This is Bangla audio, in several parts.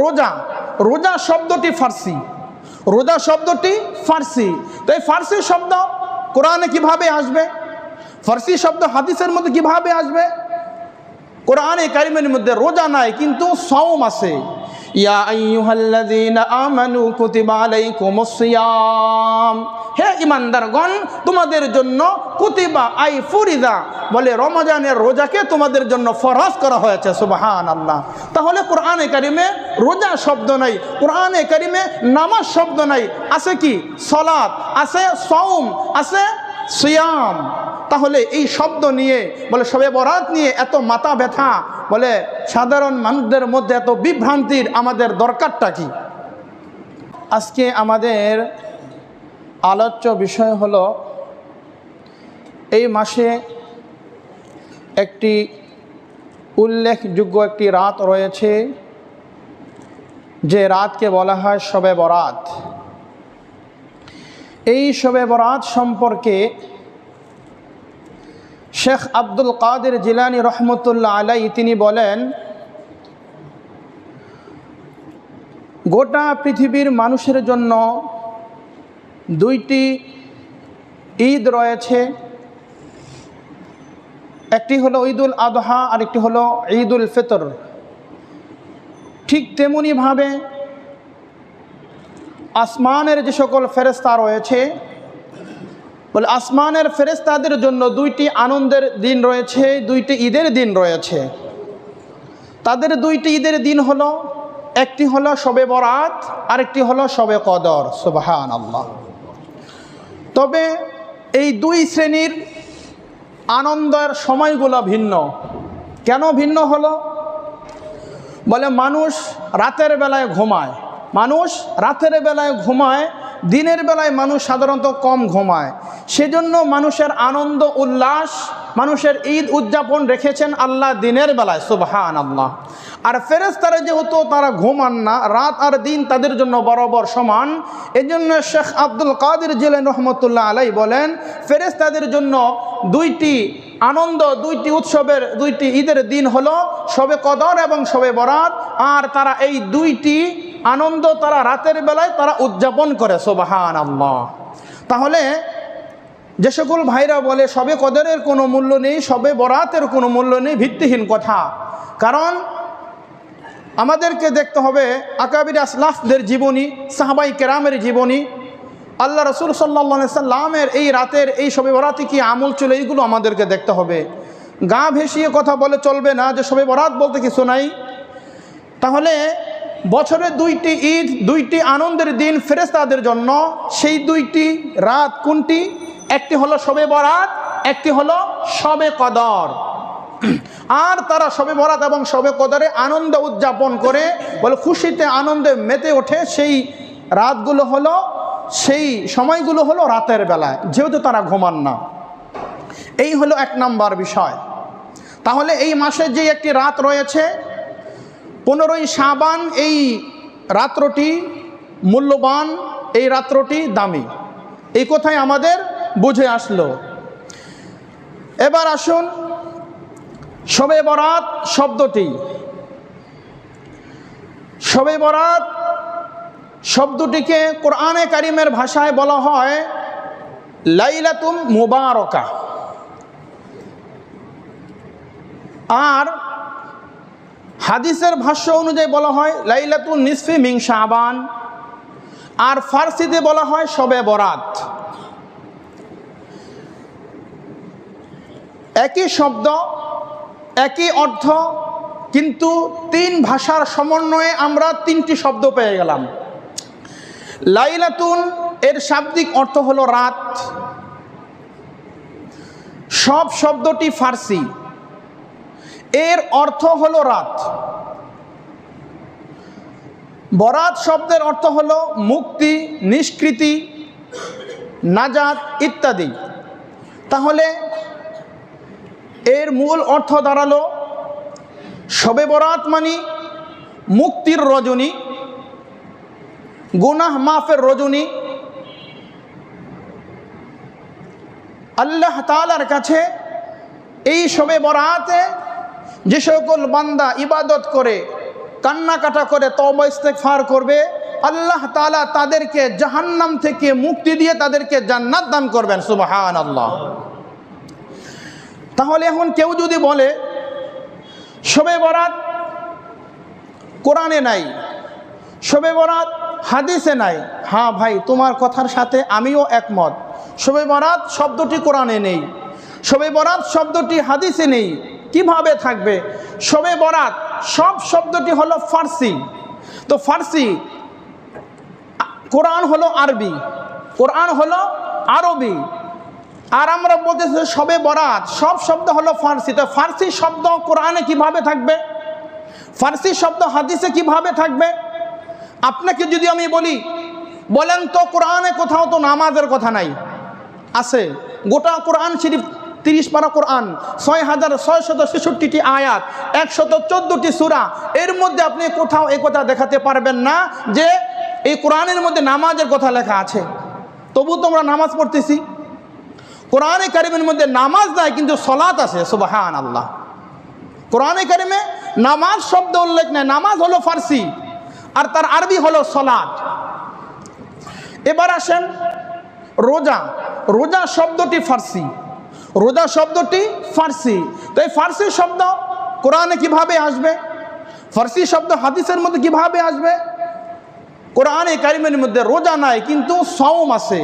রোজা রোজা শব্দটি ফার্সি। রোজা শব্দটি ফার্সি। তো এই ফার্সি শব্দ কোরআনে কীভাবে আসবে? ফার্সি শব্দ হাদিসের মধ্যে কীভাবে আসবে? কোরআনে কারিমের মধ্যে রোজা নাই, কিন্তু সওম আছে। ইয়া হে ইমানদারগণ তোমাদের জন্য কুতিবা, আই ফুরিদা বলে, রমজানের রোজাকে তোমাদের জন্য ফরজ করা হয়েছে সুবহান আল্লাহ তাহলে কোরআনে কারিমে রোজা শব্দ নাই, কোরআনে কারিমে নামাজ শব্দ নাই, আছে কি? সলাৎ, আছে সওম, আছে সিয়াম। তাহলে এই শব্দ নিয়ে, বলে সবে বরাত নিয়ে এত মাথা ব্যথা, বলে, সাধারণ মানুষদের মধ্যে এত বিভ্রান্তির আমাদের দরকারটা কি? আজকে আমাদের আলোচ্য বিষয় হলো, এই মাসে একটি উল্লেখযোগ্য একটি রাত রয়েছে, যে রাতকে বলা হয় শবে বরাত। এই শবে বরাত সম্পর্কে শেখ আব্দুল কাদের জিলানি রহমতুল্লাহ আলাই তিনি বলেন, গোটা পৃথিবীর মানুষের জন্য দুইটি ঈদ রয়েছে। একটি হলো ঈদুল আদহা আর একটি হলো ঈদুল ফিতর। ঠিক তেমনিভাবে আসমানের যে সকল ফেরেস্তা রয়েছে, বলে আসমানের ফেরেস্তাদের জন্য দুইটি আনন্দের দিন রয়েছে, দুইটি ঈদের দিন রয়েছে। তাদের দুইটি ঈদের দিন হলো, একটি হলো শবে বরাত, আরেকটি হলো শবে কদর। সুবাহান তবে এই দুই শ্রেণির আনন্দের সময়গুলো ভিন্ন। কেন ভিন্ন হলো? বলে মানুষ রাতের বেলায় ঘুমায়। মানুষ রাতের বেলায় ঘুমায় দিনের বেলায় মানুষ সাধারণত কম ঘুমায়। সেজন্য মানুষের আনন্দ, উল্লাস, মানুষের ঈদ উদযাপন রেখেছেন আল্লাহ দিনের বেলায় সুবহান আল্লাহ আর ফেরেস্তারা যেহেতু তারা ঘুমান না, রাত আর দিন তাদের জন্য বরাবর সমান, এজন্য শেখ আব্দুল কাদের জিলেন রহমতুল্লাহ আলাই বলেন ফেরেস্তাদের জন্য দুইটি আনন্দ, দুইটি উৎসবের, দুইটি ঈদের দিন হলো সবে কদর এবং সবে বরাত আর তারা এই দুইটি আনন্দ তারা রাতের বেলায় তারা উদযাপন করে সোবাহান আল্লাহ তাহলে যে সকল ভাইরা বলে, সবে কদরের কোনো মূল্য নেই, সবে বরাতের কোনো মূল্য নেই, ভিত্তিহীন কথা। কারণ আমাদেরকে দেখতে হবে আকাবির আসলাফদের জীবনী, সাহাবাই কেরামের জীবনী। আল্লাহ রসুল সাল্লা সাল্লামের এই রাতের এই সবে বরাতে কি আমল ছিল, এইগুলো আমাদেরকে দেখতে হবে। গা ভেসিয়ে কথা বলে চলবে না, যে সবে বরাত বলতে কিছু নাই। তাহলে বছরে দুইটি ঈদ, দুইটি আনন্দের দিন ফেরেস্তাদের জন্য। সেই দুইটি রাত কোনটি? একটি হলো শবে বরাত, একটি হলো শবে কদর। আর তারা শবে বরাত এবং শবে কদরে আনন্দ উদযাপন করে, বলে খুশিতে আনন্দে মেতে ওঠে। সেই রাতগুলো হলো, সেই সময়গুলো হলো রাতের বেলায়, যেহেতু তারা ঘুমান না। এই হলো এক নাম্বার বিষয়। তাহলে এই মাসের যে একটি রাত রয়েছে পনেরোই সাবান এই রাত্রটি মূল্যবান, এই রাত্রটি দামি। এই কথাই আমাদের বুঝে আসলো। এবার আসুন শবে বরাত শব্দটি। শবে বরাত শব্দটিকে কোরআনে কারিমের ভাষায় বলা হয় লাইলাতুম মুবারকা। আর হাদিসের ভাষ্য অনুযায়ী বলা হয় লাইলাতুল নিসফি মিং শাহবান আর ফার্সিতে বলা হয় শবে বরাত। একই শব্দ, একই অর্থ, কিন্তু তিন ভাষার সমন্বয়ে আমরা তিনটি শব্দ পেয়ে গেলাম। লাইলাতুন এর শাব্দিক অর্থ হলো রাত। সব শব্দটি ফার্সি। এর অর্থ হলো রাত। বরাত শব্দের অর্থ হল মুক্তি, নিষ্কৃতি, নাজাত ইত্যাদি। তাহলে এর মূল অর্থ দাঁড়াল শবে বরাত মানি মুক্তির রজনী, গুনাহ মাফের রজনী। আল্লাহ তালার কাছে এই শবে বরাতে যে সকল বান্দা ইবাদত করে কান্নাকাটা করে তবা ইস্তেকফার করবে, আল্লাহ তালা তাদেরকে জাহান্নাম থেকে মুক্তি দিয়ে তাদেরকে জান্নাত দান করবেন সুবহান আল্লাহ তাহলে এখন কেউ যদি বলে, শবে বরাত কোরআনে নাই, শবে বরাত হাদিসে নাই। হ্যাঁ ভাই, তোমার কথার সাথে আমিও একমত। শবে বরাত শব্দটি কোরআনে নেই, শবে বরাত শব্দটি হাদিসে নেই। কীভাবে থাকবে? শবে বরাত সব শব্দটি হলো ফার্সি। তো ফার্সি, কোরআন হলো আরবি, কোরআন হলো আরবি। আর আমরা বলতেছি সবে বরাত, সব শব্দ হলো ফার্সি। তো ফার্সি শব্দ কোরআনে কীভাবে থাকবে? ফার্সি শব্দ হাদিসে কীভাবে থাকবে? আপনাকে যদি আমি বলি, বলেন তো কোরআনে কোথাও তো নামাজের কথা নাই। আছে, গোটা কোরআন শরীফ তিরিশ পারা কোরআন, ছয় হাজার ছয় শত ছেষট্টিটি আয়াত, একশত চোদ্দটি সুরা, এর মধ্যে আপনি কোথাও এ কথা দেখাতে পারবেন না যে এই কোরআনের মধ্যে নামাজের কথা লেখা আছে। তবু তোমরা নামাজ পড়তেছি। কোরআনে কারিমের মধ্যে নামাজ নাই, কিন্তু সলাত আছে সুবাহান আল্লাহ কোরআনে কারিমে নামাজ শব্দ উল্লেখ নেই, নামাজ হলো ফার্সি, আর তার আরবি হলো সলাত এবার আসেন রোজা। রোজা শব্দটি ফার্সি। রোজা শব্দটি ফার্সি। তো এই ফার্সি শব্দ কোরআনে কীভাবে আসবে? ফার্সি শব্দ হাদিসের মধ্যে কীভাবে আসবে? কোরআনে কারিমের মধ্যে রোজা নাই, কিন্তু সওম আছে।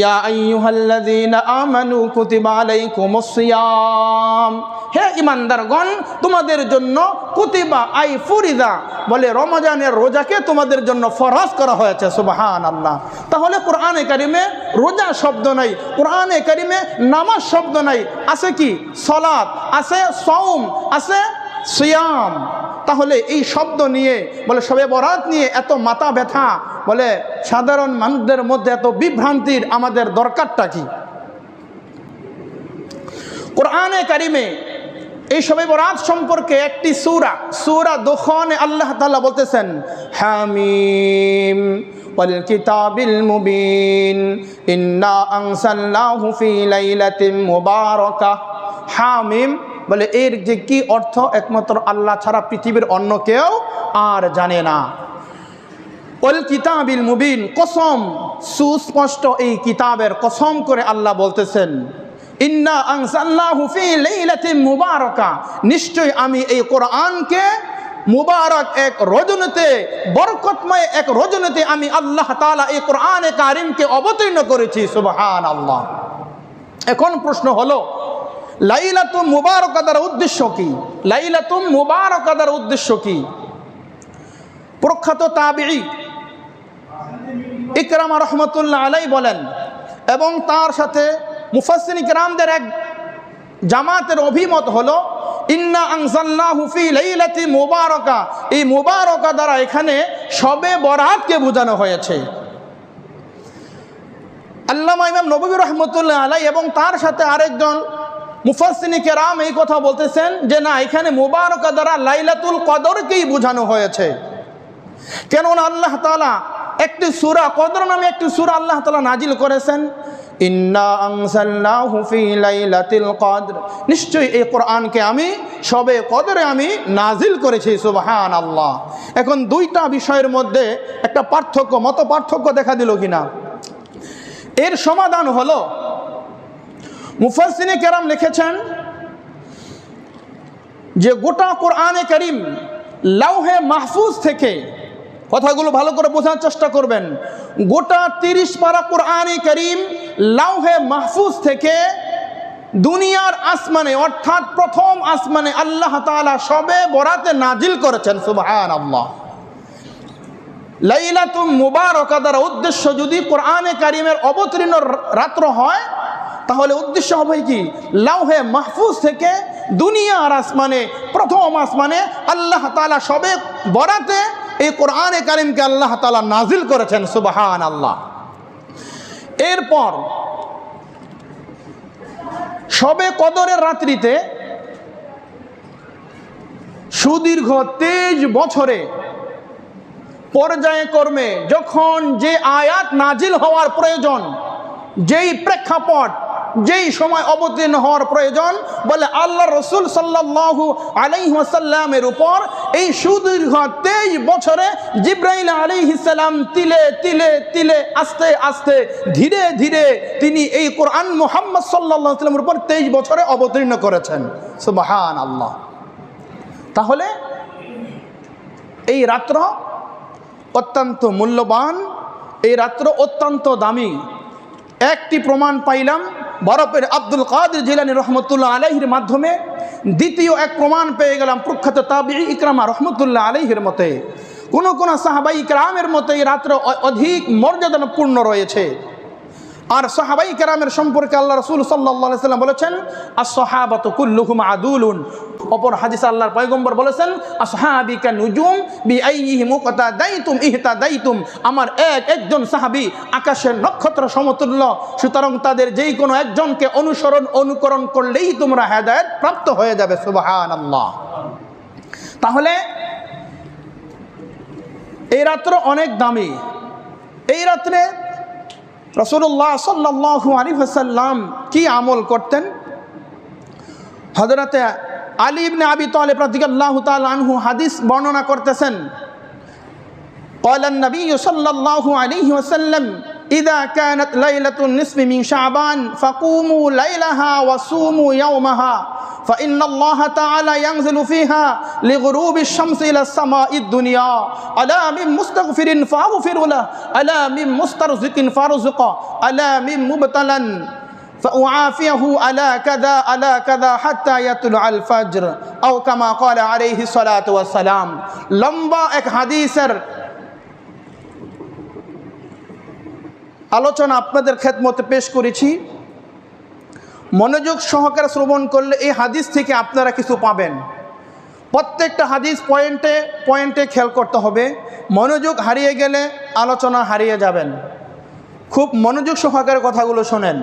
ইয়া আইয়ুহাল্লাযীনা আমানু কুতিবা আলাইকুমুস সিয়াম। হে ইমানদারগণ তোমাদের জন্য কুতিবা আই ফুরিদা বলে রমজানের রোজাকে তোমাদের জন্য ফরজ করা হয়েছে সুবহান আল্লাহ তাহলে কোরআনে কারিমে রোজা শব্দ নাই, কোরআনে কারিমে নামাজ শব্দ নাই। আছে কি? সলাৎ, আছে সৌম আছে সিয়াম। তাহলে এই শব্দ নিয়ে বলে সবে বরাত নিয়ে এত মাথা ব্যথা বলে সাধারণ মানুষদের মধ্যে এত বিভ্রান্তির আমাদের দরকারটা কি কোরআনে কারিমে এই সবে বরাত সম্পর্কে একটি সুরা সুরা দোখনে আল্লাহ তাআলা বলতেছেন হামিম والكتاب المبين إنا أنزلناه في ليلة مباركة হামিম বলে, এর যে কি অর্থ? একমাত্র আল্লাহ ছাড়া পৃথিবীর অন্য কেউ আর জানে না। ওল কিতাবিল মুবিন, কসম, সুস্পষ্ট এই কিতাবের কসম করে আল্লাহ বলতেছেন, ইন্না মুবারাকা। নিশ্চয় আমি এই কোরআনকে মুবারক এক রজনীতে, বরকতময় এক রজনীতে আমি আল্লাহ তাআলা এই কোরআনে কারিমকে অবতীর্ণ করেছি সুবহান আল্লাহ এখন প্রশ্ন হলো লাইলাতুম মুবারকাদার উদ্দেশ্য কি? লাইলাতুম মুবারকাদার উদ্দেশ্য কি? প্রখ্যাত তাবিঈ ইকরামা রহমতুল্লাহ আলাই বলেন, এবং তার সাথে মুফাসসিন ইকরামদের এক জামাতের অভিমত হলো, ইন্না আনসাল্লাহু হুফি লাইলাতি মুবারাকা। এই মুবারকা দ্বারা এখানে সবে বরাতকে বোঝানো হয়েছে। আল্লামা ইমাম নবী রহমতুল্লাহ আলাই এবং তার সাথে আরেকজন মুফাসিনী কেরাম এই কথা বলতেছেন যে না, এখানে মুবারকা দ্বারা লাইলাতুল কদরকেই বোঝানো হয়েছে। কেননা আল্লাহ তালা একটি সুরা কদর নামে একটি সুরা আল্লাহ তালা নাজিল করেছেন। নিশ্চয়ই এই কোরআনকে আমি, সবে কদরে আমি নাজিল করেছি সুবহান আল্লাহ এখন দুইটা বিষয়ের মধ্যে একটা পার্থক্য মত পার্থক্য দেখা দিল কিনা? এর সমাধান হলো মুফাসিনে কেরাম লিখেছেন যে গোটা কোরআনে করিম লাউহে মাহফুজ থেকে কথাগুলো ভালো করে বোঝার চেষ্টা করবেন। গোটা তিরিশ পারা কোরআনে করিম লাউহে মাহফুজ থেকে দুনিয়ার আসমানে, অর্থাৎ প্রথম আসমানে আল্লাহ তাআলা সবে বরাতে নাজিল করেছেন সুবহান আল্লাহ লাইলাতুম মুবারকা উদ্দেশ্য যদি কোরআনে কারিমের অবতীর্ণ রাত্র হয় তাহলে উদ্দেশ্য হবে কি? লাউহে মাহফুজ থেকে দুনিয়া দুনিয়ার আসমানে, প্রথম আসমানে আল্লাহ তালা সবে বরাতে এই কোরআনে কারিমকে আল্লাহ তালা নাজিল করেছেন সুবাহান আল্লাহ এরপর সবে কদরের রাত্রিতে সুদীর্ঘ তেইশ বছরে পর্যায়ে কর্মে যখন যে আয়াত নাজিল হওয়ার প্রয়োজন, যেই প্রেক্ষাপট যেই সময় অবতীর্ণ হওয়ার প্রয়োজন, বলে আল্লাহ রসুল সাল্লাহু আলাইসাল্লামের উপর এই সুদীর্ঘ তেইশ বছরে জিব্রাইল আলাইহিসাল্লাম তিলে তিলে তিলে, আস্তে আস্তে, ধীরে ধীরে তিনি এই কোরআন মোহাম্মদ সাল্লাহ সাল্লামের উপর তেইশ বছরে অবতীর্ণ করেছেন। সুবাহান আল্লাহ তাহলে এই রাত্র অত্যন্ত মূল্যবান, এই রাত্র অত্যন্ত দামি। একটি প্রমাণ পাইলাম বরফের আব্দুল কাদের জিলানি রহমতুল্লাহ আলহির মাধ্যমে দ্বিতীয় এক প্রমাণ পেয়ে গেলাম প্রখ্যাত তাবি ইকরামা রহমতুল্লাহ আলহির মতে। কোন কোনো সাহাবাই ইকরামের মতে এই রাত্র অধিক মর্যাদাপূর্ণ রয়েছে। আর সাহাবাই কেরামের সম্পর্কে আল্লাহ রসুল সাল্লাম বলেছেন আর আসহাবাত কুল্লুহুম আদুলুন। অপর হাদিস আল্লাহর পয়গম্বর বলেছেন আসহাবিকা নুজুম বি ইহতা আমার এক একজন সাহাবি আকাশের নক্ষত্র সমতুল্য, সুতরাং তাদের যেই কোনো একজনকে অনুসরণ, অনুকরণ করলেই তোমরা হেদায়েত প্রাপ্ত হয়ে যাবে সুবাহান আল্লাহ তাহলে, এই রাত্র অনেক দামি। এই রাত্রে রসুল্লাহ সাল্লাহ আলী হাসাল্লাম কি আমল করতেন হজরতে আলী ইবনে আবি তালেব রাদিয়াল্লাহু তাআলা আনহু হাদিস বর্ণনা করতেছেন قال النبي صلى الله عليه وسلم إذا كانت ليلة النصف من شعبان فقوموا ليلها وصوموا يومها فإن الله تعالى ينزل فيها لغروب الشمس إلى السماء الدنيا ألا من مستغفر فأغفر له ألا من مسترزق فارزق ألا من مبتلا فأعافيه ألا كذا ألا كذا حتى يطلع الفجر أو كما قال عليه الصلاة والسلام لمبا এক হাদিসের আলোচনা আপনাদের খেদমতে পেশ করেছি মনোযোগ সহকারে শ্রবণ করলে এই হাদিস থেকে আপনারা কিছু পাবেন। প্রত্যেকটা হাদিস পয়েন্টে পয়েন্টে খেয়াল করতে হবে। মনোযোগ হারিয়ে গেলে আলোচনা হারিয়ে যাবেন। খুব মনোযোগ সহকারে কথাগুলো শোনেন।